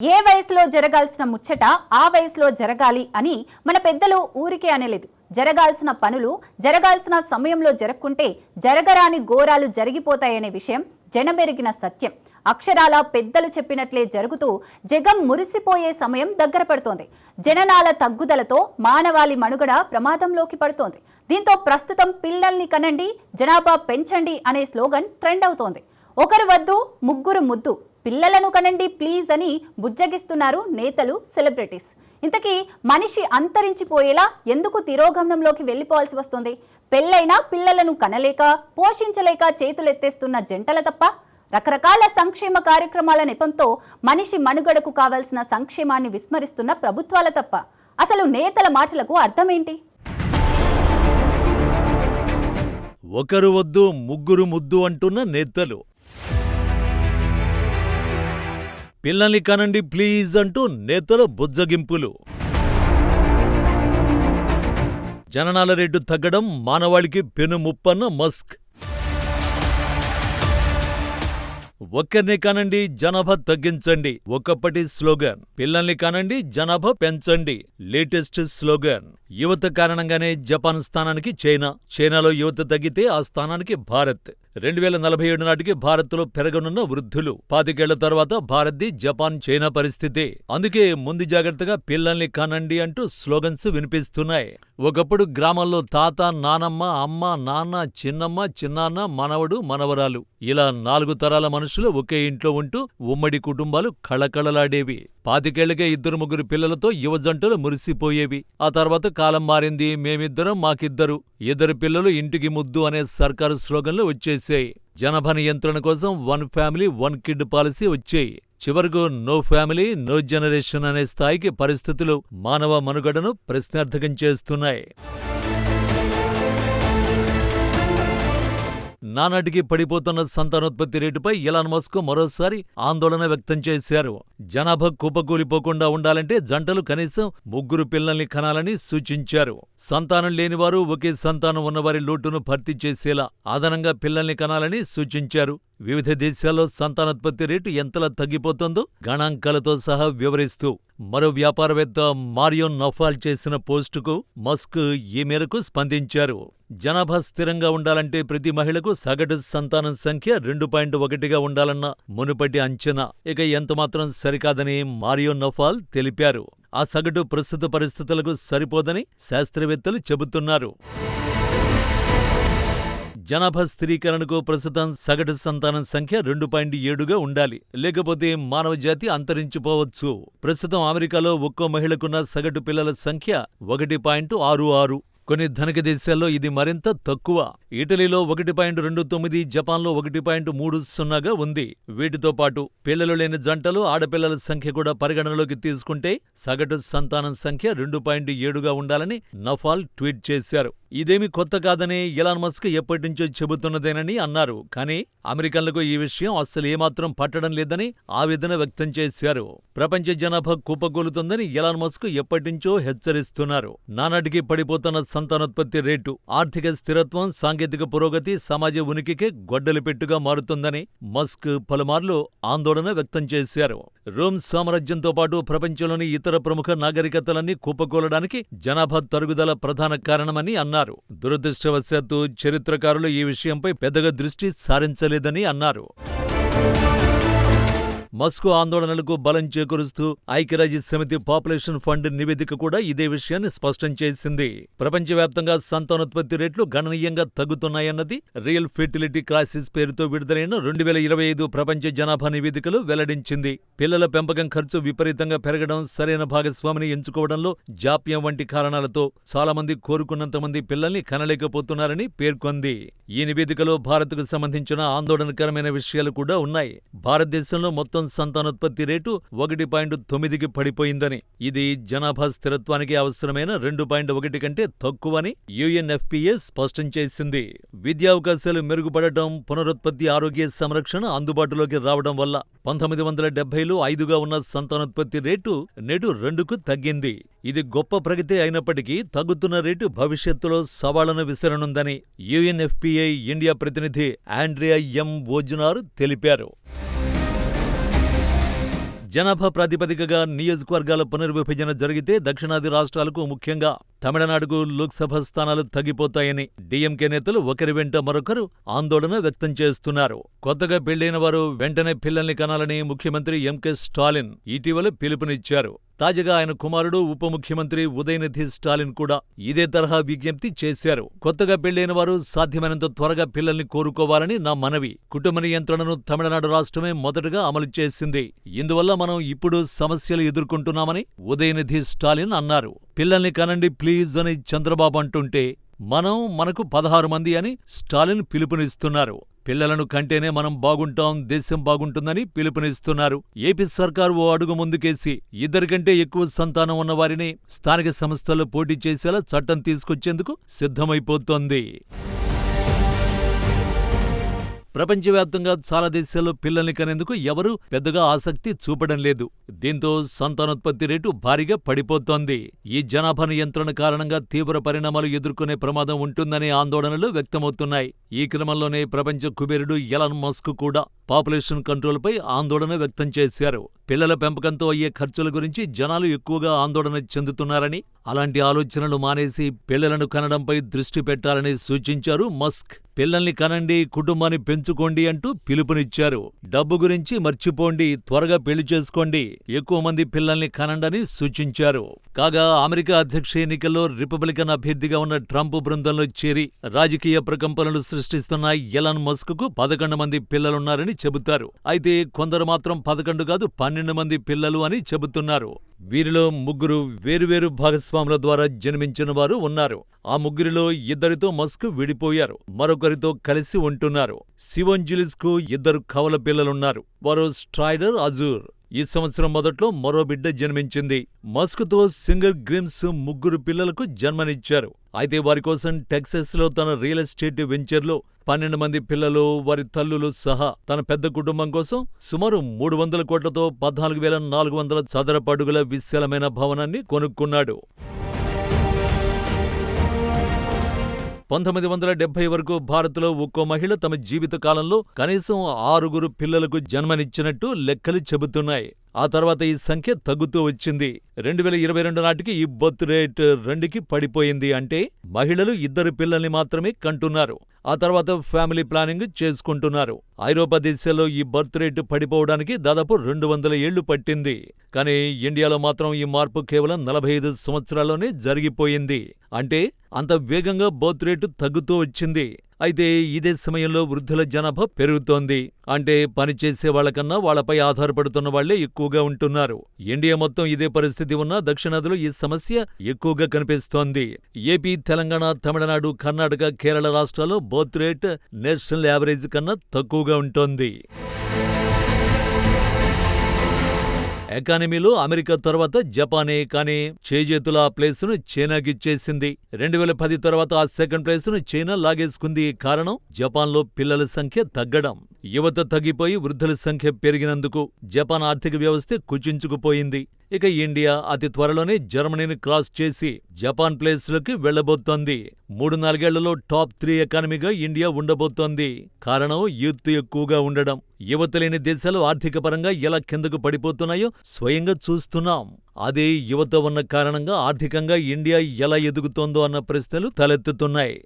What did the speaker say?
ఏ వయసులో జరగాల్సిన ముచ్చట ఆ వయసులో జరగాలి అని మన పెద్దలు ఊరికే అనలేదు. జరగాల్సిన పనులు జరగాల్సిన సమయంలో జరగకుంటే జరగరాని ఘోరాలు జరిగిపోతాయనే విషయం జనమెరిగిన సత్యం. అక్షరాల పెద్దలు చెప్పినట్లే జరుగుతూ జగం మురిసిపోయే సమయం దగ్గర పడుతోంది. జననాల తగ్గుదలతో మానవాళి మనుగడ ప్రమాదంలోకి పడుతోంది. దీంతో ప్రస్తుతం పిల్లల్ని కనండి జనాభా పెంచండి అనే స్లోగన్ ట్రెండ్ అవుతోంది. ఒకరు వద్దు ముగ్గురు ముద్దు. పిల్లలను కనండి ప్లీజ్ అని బుజ్జగిస్తున్నారు నేతలు సెలబ్రిటీస్ ఇంతకీ మనిషి అంతరించిపోయేలా ఎందుకు తిరోగమనంలోకి వెళ్ళిపోవాల్సి వస్తుంది? పెళ్ళైనా పిల్లలను కనలేక పోషించలేక చేతులెత్తేస్తున్న జంటల తప్ప రకరకాల సంక్షేమ కార్యక్రమాల నెపంతో మనిషి మనుగడకు కావాల్సిన సంక్షేమాన్ని విస్మరిస్తున్న ప్రభుత్వాల తప్ప. అసలు నేతల మాటలకు అర్థమేంటి? ఒకరు వద్దు ముగ్గురు ముద్దు అంటున్న నేతలు. పిల్లల్ని కనండి ప్లీజ్ అంటూ నేతల బుజ్జగింపులు. జననాల రేటు తగ్గడం మానవాళికి పెనుముప్పన్న మస్క్. ఒక్కరిని కానండి జనాభా తగ్గించండి ఒకప్పటి స్లోగన్. పిల్లల్ని కానండి జనాభా పెంచండి లేటెస్ట్ స్లోగన్. యువత కారణంగానే జపాన్ స్థానానికి చైనా. చైనాలో యువత తగ్గితే ఆ స్థానానికి భారత్. రెండు వేల నలభై ఏడు నాటికి భారత్లో పెరగనున్న వృద్ధులు. పాతికేళ్ళ తర్వాత భారత్ది జపాన్ చైనా పరిస్థితి. అందుకే ముందు జాగ్రత్తగా పిల్లల్ని కానండి అంటూ స్లోగన్స్ వినిపిస్తున్నాయి. ఒకప్పుడు గ్రామాల్లో తాత నానమ్మ అమ్మ నాన్న చిన్నమ్మ చిన్నాన్న మనవడు మనవరాలు. ఇలా నాలుగు తరాల మనుషులు ఒకే ఇంట్లో ఉంటూ ఉమ్మడి కుటుంబాలు కళకళలాడేవి. పాతికేళ్ళకే ఇద్దరు ముగ్గురు పిల్లలతో యువ జంటలు మురిసిపోయేవి. ఆ తర్వాత కాలం మారింది మేమిద్దరం మాకిద్దరు. ఇద్దరు పిల్లలు ఇంటికి ముద్దు అనే సర్కారు స్లోగన్లు చేశాయి జనాభా నియంత్రణ కోసం one family one kid policy వచ్చాయి. చివరకు నో ఫ్యామిలీ నో జనరేషన్ అనే స్థాయికి పరిస్థితులు మానవ మనుగడను ప్రశ్నార్థకం చేస్తున్నాయి. నానాటికి పడిపోతున్న సంతానోత్పత్తి రేటుపై ఇలాన్ మస్క్ మరోసారి ఆందోళన వ్యక్తం చేశారు. జనాభా కుప్పకూలిపోకుండా ఉండాలంటే జంటలు కనీసం ముగ్గురు పిల్లల్ని కనాలని సూచించారు. సంతానం లేనివారు ఒకే సంతానం ఉన్నవారి లోటును భర్తీ చేసేలా అదనంగా పిల్లల్ని కనాలని సూచించారు. వివిధ దేశాల్లో సంతానోత్పత్తి రేటు ఎంతలా తగ్గిపోతుందో గణాంకాలతో సహా వివరిస్తూ మరో వ్యాపారవేత్త మారియోన్ నఫాల్ చేసిన పోస్టుకు మస్క్ ఈ మేరకు స్పందించారు. జనాభా స్థిరంగా ఉండాలంటే ప్రతి మహిళకు సగటు సంతానం సంఖ్య రెండు పాయింట్ ఒకటిగా ఉండాలన్న మునుపటి అంచనా. ఇక ఎంతమాత్రం సరికాదని మారియో నఫాల్ తెలిపారు. ఆ సగటు ప్రస్తుత పరిస్థితులకు సరిపోదని శాస్త్రవేత్తలు చెబుతున్నారు. జనాభా స్థిరీకరణకు ప్రస్తుతం సగటు సంతానం సంఖ్య రెండు పాయింట్ ఏడుగా ఉండాలి. లేకపోతే మానవ జాతి అంతరించిపోవచ్చు. ప్రస్తుతం అమెరికాలో ఒక్కో మహిళకున్న సగటు పిల్లల సంఖ్య ఒకటి పాయింట్ ఆరు ఆరు. కొన్ని ధనిక దేశాల్లో ఇది మరింత తక్కువ. ఇటలీలో ఒకటి పాయింట్ రెండు తొమ్మిది జపాన్లో ఒకటి పాయింట్ మూడు సున్నాగా ఉంది. వీటితో పాటు పిల్లలు లేని జంటలు ఆడపిల్లల సంఖ్య కూడా పరిగణనలోకి తీసుకుంటే సగటు సంతానం సంఖ్య రెండు పాయింట్ ఏడుగా ఉండాలని నఫాల్ ట్వీట్ చేశారు. ఇదేమి కొత్త కాదని ఇలాన్ మస్క్ ఎప్పటినుంచో చెబుతున్నదేనని అన్నారు. కానీ అమెరికన్లకు ఈ విషయం అస్సలు ఏమాత్రం పట్టడం లేదని ఆవేదన వ్యక్తం చేశారు. ప్రపంచ జనాభా కుప్పకూలుతుందని ఇలాన్ మస్క్ ఎప్పటినుంచో హెచ్చరిస్తున్నారు. నానాటికి పడిపోతున్న సంతానోత్పత్తి రేటు ఆర్థిక స్థిరత్వం సాంకేతిక పురోగతి సమాజ ఉనికికే గొడ్డలిపెట్టుగా మారుతుందని మస్క్ పలుమార్లు ఆందోళన వ్యక్తం చేశారు. రోమ్ సామ్రాజ్యంతో పాటు ప్రపంచంలోని ఇతర ప్రముఖ నాగరికతలన్నీ కుప్పకూలడానికి జనాభా తరుగుదల ప్రధాన కారణమని అన్నారు. దురదృష్టవశాత్తు చరిత్రకారులు ఈ విషయంపై పెద్దగా దృష్టి సారించలేదని అన్నారు. మస్కో ఆందోళనలకు బలం చేకూరుస్తూ ఐక్యరాజ్య సమితి పాపులేషన్ ఫండ్ నివేదిక కూడా ఇదే విషయాన్ని స్పష్టం చేసింది. ప్రపంచవ్యాప్తంగా సంతానోత్పత్తి రేట్లు గణనీయంగా తగ్గుతున్నాయన్నది రియల్ ఫెర్టిలిటీ క్రైసిస్ పేరుతో విడుదలైన రెండు వేల ఇరవై ఐదు ప్రపంచ జనాభా నివేదికలు వెల్లడించింది. పిల్లల పెంపకం ఖర్చు విపరీతంగా పెరగడం సరైన భాగస్వామిని ఎంచుకోవడంలో జాప్యం వంటి కారణాలతో చాలామంది కోరుకున్నంత మంది పిల్లల్ని కనలేకపోతున్నారని పేర్కొంది. ఈ నివేదికలో భారత్కు సంబంధించిన ఆందోళనకరమైన విషయాలు కూడా ఉన్నాయి. భారతదేశంలో మొత్తం సంతానోత్పత్తి రేటు ఒకటి పాయింట్ తొమ్మిదికి పడిపోయిందని. ఇది జనాభా స్థిరత్వానికి అవసరమైన రెండు పాయింట్ ఒకటి కంటే తక్కువని యుఎన్ఎఫ్పిఏ స్పష్టం చేసింది. విద్యా అవకాశాలు మెరుగుపడటం పునరుత్పత్తి ఆరోగ్య సంరక్షణ అందుబాటులోకి రావడం వల్ల పంతొమ్మిది వందల డెబ్బైలో ఐదుగా ఉన్న సంతానోత్పత్తి రేటు నేడు రెండుకు తగ్గింది. ఇది గొప్ప ప్రగతి అయినప్పటికీ తగ్గుతున్న రేటు భవిష్యత్తులో సవాళ్ళను విసరనుందని యుఎన్ఎఫ్పిఐ ఇండియా ప్రతినిధి ఆండ్రియా ఎం ఓజునార్ తెలిపారు. జనాభా ప్రాతిపదికగా నియోజకవర్గాల పునర్విభజన జరిగితే దక్షిణాది రాష్ట్రాలకు ముఖ్యంగా తమిళనాడుకు లోక్సభ స్థానాలు తగ్గిపోతాయని డీఎంకే నేతలు ఒకరి వెంట మరొకరు ఆందోళన వ్యక్తం చేస్తున్నారు. కొత్తగా పెళ్ళైన వారు వెంటనే పిల్లల్ని కనాలని ముఖ్యమంత్రి ఎంకే స్టాలిన్ ఇటీవల పిలుపునిచ్చారు. తాజాగా ఆయన కుమారుడు ఉప ముఖ్యమంత్రి ఉదయనిధి స్టాలిన్ కూడా ఇదే తరహా విజ్ఞప్తి చేశారు. కొత్తగా పెళ్ళైన వారు సాధ్యమైనంత త్వరగా పిల్లల్ని కోరుకోవాలని నా మనవి. కుటుంబ నియంత్రణను తమిళనాడు రాష్ట్రమే మొదటగా అమలు చేసింది. ఇందువల్ల మనం ఇప్పుడు సమస్యలు ఎదుర్కొంటున్నామని ఉదయనిధి స్టాలిన్ అన్నారు. పిల్లల్ని కనండి ప్లీజ్ అని చంద్రబాబు అంటుంటే మనం మనకు పదహారు మంది అని స్టాలిన్ పిలుపునిస్తున్నారు. పిల్లలను కంటేనే మనం బాగుంటాం దేశం బాగుంటుందని పిలుపునిస్తున్నారు. ఏపీ సర్కారు ఓ అడుగు ముందుకేసి ఇద్దరికంటే ఎక్కువ సంతానం ఉన్నవారిని స్థానిక సంస్థల్లో పోటీ చేసేలా చట్టం తీసుకొచ్చేందుకు సిద్ధమైపోతోంది. ప్రపంచవ్యాప్తంగా చాలా దేశాల్లో పిల్లల్ని కనేందుకు ఎవరూ పెద్దగా ఆసక్తి చూపడం లేదు. దీంతో సంతానోత్పత్తి రేటు భారీగా పడిపోతోంది. ఈ జనాభా నియంత్రణ కారణంగా తీవ్ర పరిణామాలు ఎదుర్కొనే ప్రమాదం ఉంటుందనే ఆందోళనలు వ్యక్తమవుతున్నాయి. ఈ క్రమంలోనే ప్రపంచ కుబేరుడు ఎలన్ మస్క్ కూడా పాపులేషన్ కంట్రోల్పై ఆందోళన వ్యక్తం చేశారు. పిల్లల పెంపకంతో అయ్యే ఖర్చుల గురించి జనాలు ఎక్కువగా ఆందోళన చెందుతున్నారని అలాంటి ఆలోచనలు మానేసి పిల్లలను కనడంపై దృష్టి పెట్టాలని సూచించారు మస్క్. పిల్లల్ని కనండి కుటుంబాన్ని పెంచుకోండి అంటూ పిలుపునిచ్చారు. డబ్బు గురించి మర్చిపోండి త్వరగా పెళ్ళి చేసుకోండి. ఎక్కువ మంది పిల్లల్ని కనండని సూచించారు. కాగా అమెరికా అధ్యక్ష ఎన్నికల్లో రిపబ్లికన్ అభ్యర్థిగా ఉన్న ట్రంప్ బృందంలో చేరి రాజకీయ ప్రకంపనలు సృష్టిస్తున్న ఎలన్ మస్క్కు పదకొండు మంది పిల్లలున్నారని చెబుతారు. అయితే కొందరు మాత్రం పదకొండు కాదు పన్నెండు మంది పిల్లలు అని చెబుతున్నారు. వీరిలో ముగ్గురు వేరువేరు భాగస్వాముల ద్వారా జన్మించిన వారు ఉన్నారు. ఆ ముగ్గురిలో ఇద్దరితో మస్క్ విడిపోయారు. మరొకరితో కలిసి ఉంటున్నారు. శివంజిలిస్కు ఇద్దరు కవల పిల్లలున్నారు. వారు స్ట్రైడర్ అజూర్. ఈ సంవత్సరం మొదట్లో మరో బిడ్డ జన్మించింది. మస్క్తో సింగర్ గ్రిమ్స్ ముగ్గురు పిల్లలకు జన్మనిచ్చారు. అయితే వారి కోసం టెక్సస్లో తన రియల్ ఎస్టేట్ వెంచర్లో పన్నెండు మంది పిల్లలు వారి తల్లులు సహా తన పెద్ద కుటుంబం కోసం సుమారు మూడు వందల కోట్లతో పద్నాలుగు వేల నాలుగు వందల చదరపడుగుల విశాలమైన భవనాన్ని కొనుక్కున్నాడు. పంతొమ్మిది వందల డెబ్బై వరకు భారత్లో ఒక్కో మహిళ తమ జీవిత కాలంలో కనీసం ఆరుగురు పిల్లలకు జన్మనిచ్చినట్టు లెక్కలు చెబుతున్నాయి. ఆ తర్వాత ఈ సంఖ్య తగ్గుతూ వచ్చింది. రెండు వేల ఇరవై రెండు నాటికి ఈ బర్త్ రేట్ రెండుకి పడిపోయింది అంటే మహిళలు ఇద్దరు పిల్లల్ని మాత్రమే కంటున్నారు. ఆ తర్వాత ఫ్యామిలీ ప్లానింగ్ చేసుకుంటున్నారు. ఐరోపా దేశాల్లో ఈ బర్త్ రేటు పడిపోవడానికి దాదాపు రెండు వందల ఏళ్ళు పట్టింది. కానీ ఇండియాలో మాత్రం ఈ మార్పు కేవలం నలభై ఐదు సంవత్సరాల్లోనే జరిగిపోయింది. అంటే అంత వేగంగా బర్త్ రేటు తగ్గుతూ వచ్చింది. అయితే ఇదే సమయంలో వృద్ధుల జనాభా పెరుగుతోంది. అంటే పనిచేసే వాళ్ళకన్నా వాళ్ళపై ఆధారపడుతున్న వాళ్ళే ఎక్కువగా ఉంటున్నారు. ఇండియా మొత్తం ఇదే పరిస్థితి ఉన్నా దక్షిణాదిలో ఈ సమస్య ఎక్కువగా కనిపిస్తోంది. ఏపీ తెలంగాణ తమిళనాడు కర్ణాటక కేరళ రాష్ట్రాల్లో బర్త్ రేట్ నేషనల్ యావరేజ్ కన్నా తక్కువగా ఉంటోంది. ఎకానమీలో అమెరికా తర్వాత జపానే కానీ చేజేతుల ఆ ప్లేసును చైనాకిచ్చేసింది రెండు వేల పది తర్వాత ఆ సెకండ్ ప్లేసును చైనా లాగేసుకుంది. కారణం జపాన్లో పిల్లల సంఖ్య తగ్గడం. యువత తగ్గిపోయి వృద్ధుల సంఖ్య పెరిగినందుకు జపాన్ ఆర్థిక వ్యవస్థ కుచించుకుపోయింది. ఇక ఇండియా అతి త్వరలోనే జర్మనీని క్రాస్ చేసి జపాన్ ప్లేస్లోకి వెళ్ళబోతోంది మూడు నాలుగేళ్ళలో టాప్ త్రీ ఎకానమీగా ఇండియా ఉండబోతోంది. కారణం యూత్ ఎక్కువగా ఉండడం. యువత లేని దేశాలు ఆర్థిక పరంగా ఎలా కిందకు పడిపోతున్నాయో స్వయంగా చూస్తున్నాం. అదే యువత ఉన్న కారణంగా ఆర్థికంగా ఇండియా ఎలా ఎదుగుతోందో అన్న ప్రశ్నలు తలెత్తుతున్నాయి.